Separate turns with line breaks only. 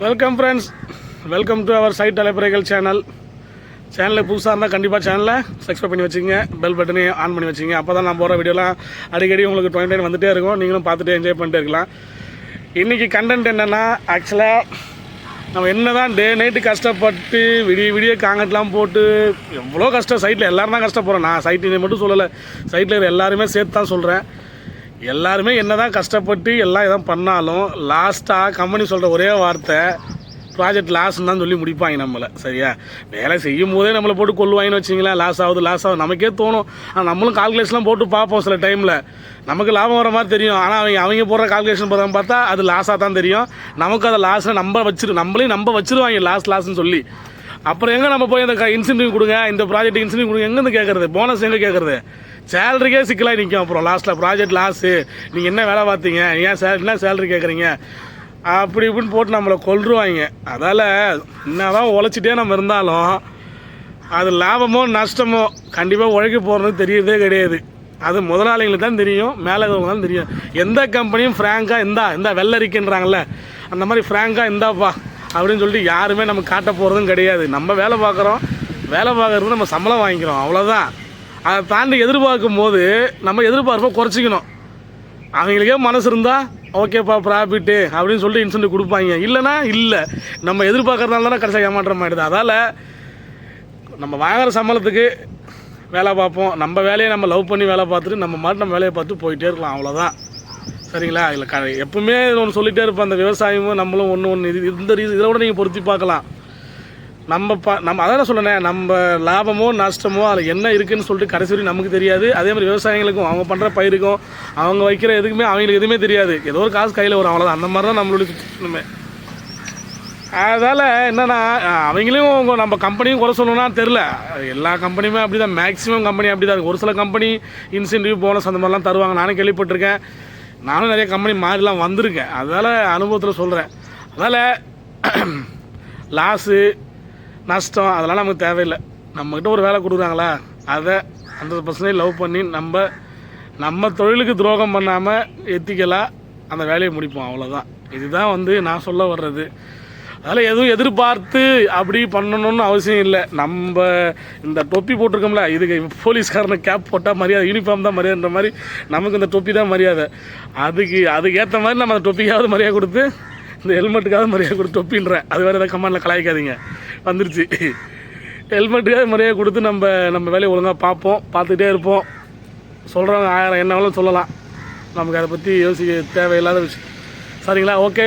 Welcome friends welcome to our site தலைப்புறைகள் channel சேனலில் புதுசாக இருந்தால் கண்டிப்பாக சேனலை சப்ஸ்கிரைப் பண்ணி வச்சுங்க பெல் பட்டனையும் ஆன் பண்ணி வச்சுங்க அப்போ தான் நான் போகிற வீடியோலாம் அடிக்கடி உங்களுக்கு டுவெண்ட்டி நைன் வந்துட்டே இருக்கும். நீங்களும் பார்த்துட்டு என்ஜாய் பண்ணிட்டு இருக்கலாம். இன்றைக்கி கண்டென்ட் என்னென்னா ஆக்சுவலாக நம்ம என்ன தான் டே நைட்டு கஷ்டப்பட்டு விடிய விடிய காங்கட்லாம் போட்டு எவ்வளோ கஷ்டம் சைட்டில் எல்லோரும் தான் கஷ்டப்படுறோம். நான் சைட்டில் மட்டும் சொல்லலை. சைட்டில் இருக்கிற எல்லாருமே சேர்த்து தான் சொல்கிறேன் எல்லாருமே என்ன தான் கஷ்டப்பட்டு எல்லாம் இதான் பண்ணாலும் லாஸ்ட்டாக கம்பெனி சொல்கிற ஒரே வார்த்தை ப்ராஜெக்ட் லாஸ்ன்னு தான் சொல்லி முடிப்பாங்க நம்மளை சரியா? வேலை செய்யும் போதே நம்மளை போட்டு கொள்ளுவாங்கன்னு வச்சிங்களேன் லாஸ் ஆகுது லாஸ் ஆகுது. நமக்கே தோணும். ஆனால் நம்மளும் கால்குலேஷன்லாம் போட்டு பார்ப்போம் சில டைமில் நமக்கு லாபம் வர மாதிரி தெரியும். ஆனால் அவங்க அவங்க போடுற கால்குலேஷன் போகிறத பார்த்தா அது லாஸாக தான் தெரியும். நமக்கு அதை லாஸை நம்ம வச்சிரு நம்மளையும் நம்ம வச்சிருவாங்க லாஸ் லாஸ்ன்னு சொல்லி. அப்புறம் எங்கே நம்ம போய் இந்த இன்சென்டிவ் கொடுங்க? இந்த ப்ராஜெக்ட் இன்சென்டிவ் கொடுங்க? எங்கேருந்து கேட்குறது போனஸ் எங்கே கேட்குறது சேலரிக்கே சிக்கலாக நிற்கும் அப்புறம். லாஸ்ட்டில் ப்ராஜெக்ட் லாஸு நீங்கள் என்ன வேலை பார்த்தீங்க? ஏன் சேல் என்ன சேலரி கேட்குறீங்க அப்படி இப்படின்னு போட்டு நம்மளை கொல்றுவாங்க அதால் என்னதான் உழைச்சிட்டே நம்ம இருந்தாலும் அது லாபமோ நஷ்டமோ கண்டிப்பாக உழைக்க போகிறது தெரியறதே கிடையாது. அது முதலாளிங்களுக்கு தான் தெரியும் மேலே இருக்கிறவங்க தான் தெரியும். எந்த கம்பெனியும் ஃப்ராங்காக இந்தா இந்த வெள்ளரிக்கின்றாங்கல்ல. அந்த மாதிரி ஃப்ராங்காக இந்தாப்பா. அப்படின்னு சொல்லிட்டு யாருமே நம்ம காட்ட போகிறதும் கிடையாது. நம்ம வேலை பார்க்குறோம். வேலை பார்க்குறது நம்ம சம்பளம் வாங்கிக்கிறோம். அவ்வளோதான் அதை தாண்டி எதிர்பார்க்கும் போது நம்ம எதிர்பார்ப்பை குறைச்சிக்கணும். அவங்களுக்கே மனசு இருந்தால் ஓகேப்பா ப்ராஃபிட்டு அப்படின்னு சொல்லிட்டு இன்சென்டிவ் கொடுப்பாங்க. இல்லைன்னா இல்லை. நம்ம எதிர்பார்க்குறதுனால தானே கடைசியாக ஏமாற்றம் ஆகிடுது அதால் நம்ம வாங்குற சம்பளத்துக்கு வேலை பார்ப்போம். நம்ம வேலையை நம்ம லவ் பண்ணி வேலை பார்த்துட்டு நம்ம மாட்டு நம்ம வேலையை பார்த்து போயிட்டே இருக்கலாம். அவ்வளோதான் சரிங்களா? இல்லை க எப்பவுமே ஒன்று சொல்லிகிட்டே இருப்போம். அந்த விவசாயமும் நம்மளும் ஒன்று ஒன்று இது இந்த ரீசன் இதை விட நீங்கள் பொருத்தி பார்க்கலாம். நம்ம ப நம்ம அதான் சொல்லணேன் நம்ம லாபமோ நஷ்டமோ அதில் என்ன இருக்குதுன்னு சொல்லிட்டு கடைசி வரைக்கும் நமக்கு தெரியாது. அதே மாதிரி விவசாயிகளுக்கும் அவங்க பண்ணுற பயிருக்கும் அவங்க வைக்கிற எதுக்குமே அவங்களுக்கு எதுவுமே தெரியாது. ஏதோ ஒரு காசு கையில் வரும் அவ்வளோதான் அந்த மாதிரி தான் நம்மளுடைய சுற்றுமே அதால் என்னென்னா அவங்களையும் நம்ம கம்பெனியும் குறை சொல்லணும்னா தெரில எல்லா கம்பெனியுமே அப்படி தான் மேக்ஸிமம் கம்பெனி அப்படி தான் இருக்குது ஒரு சில கம்பெனி இன்சென்டிவ் போனஸ் அந்த மாதிரிலாம் தருவாங்க. நானும் கேள்விப்பட்டிருக்கேன். நானும் நிறைய கம்பெனி மாறிலாம் வந்திருக்கேன். அதனால் அனுபவத்தில் சொல்கிறேன் அதனால் லாஸு நஷ்டம் அதெல்லாம் நமக்கு தேவையில்லை. நம்மக்கிட்ட ஒரு வேலை கொடுக்குறாங்களா? அதை ஹண்ட்ரட் பர்சன்டேஜ் லவ் பண்ணி நம்ம நம்ம தொழிலுக்கு துரோகம் பண்ணாமல் எத்திக்கலாக அந்த வேலையை முடிப்போம். அவ்வளோதான் இதுதான் வந்து நான் சொல்ல வர்றது. அதில் எதுவும் எதிர்பார்த்து அப்படி பண்ணணும்னு அவசியம் இல்லை. நம்ம இந்த தொப்பி போட்டிருக்கோம்ல இதுக்கு போலீஸ்காரனை கேப் போட்டால் மரியாதை யூனிஃபார்ம் தான் மரியாதைன்ற மாதிரி நமக்கு இந்த தொப்பி தான் மரியாதை. அதுக்கு அதுக்கேற்ற மாதிரி நம்ம அந்த தொப்பிக்காவது மரியாதை கொடுத்து இந்த ஹெல்மெட்டுக்காவது மரியாதை கொடுத்து தொப்பின்றேன் அது வேறு எதாவது கமாண்டில் கலாய்க்காதீங்க. வந்துருச்சு. ஹெல்மெட்டுக்காவது மரியாதை கொடுத்து நம்ம நம்ம வேலையை ஒழுங்காக பார்ப்போம் பார்த்துக்கிட்டே இருப்போம். சொல்கிறவங்க ஆயிரம் என்ன வேணாலும் சொல்லலாம். நமக்கு அதை பற்றி யோசிக்க தேவையில்லாத விஷயம். சரிங்களா? ஓகே